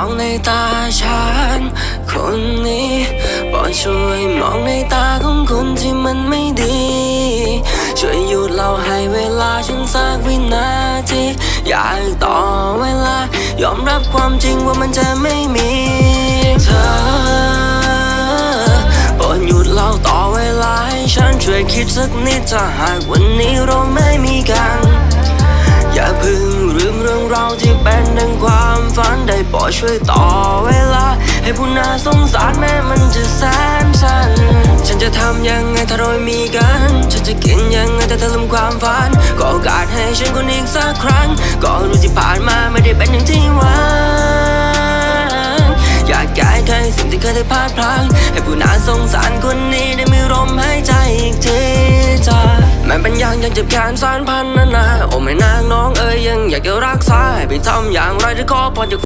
องในตาฉัน คนนี้โปรดช่วยมองในตาของคนที่มันไม่ดี ช่วยหยุดเราให้เวลาฉันสักวินาทีอยากต่อเวลา ยอมรับความจริงว่ามันจะไม่มีเธอโปรดหยุดเล่าต่อเวลาให้ฉันช่วยคิดสักนิดถ้าหากวันนี้เราไม่มีกัน อย่าเพึ่งลืมเรื่องราวที่เป็น ปรดช่วยต่อเวลา ให้ผู้น่าสงสารแม้มันจะแสนสัน ฉันจะทำยังไงถ้าเราไม่มีกัน ฉันจะกินยังไงถ้าเธอลืมความฝัน ก็โอกาสให้ฉันคนอีกสักครั้ง ก็รู้ที่ผ่านมาไม่ได้เป็นอย่างที่หวังอยากแก้ไขสิ่งที่เคยได้พลาดพลั้ง ให้ผู้น่าสงสารคนนี้ได้มีลมหายใจอีกทีจ้าแม้เป็นอย่างยังเจ็บแค้นสารพันนานาโอ้แม่นางน้องเอ๋ยยังอยากจะรักษาให้ไปทำอย่างไรที่ขอพรจาก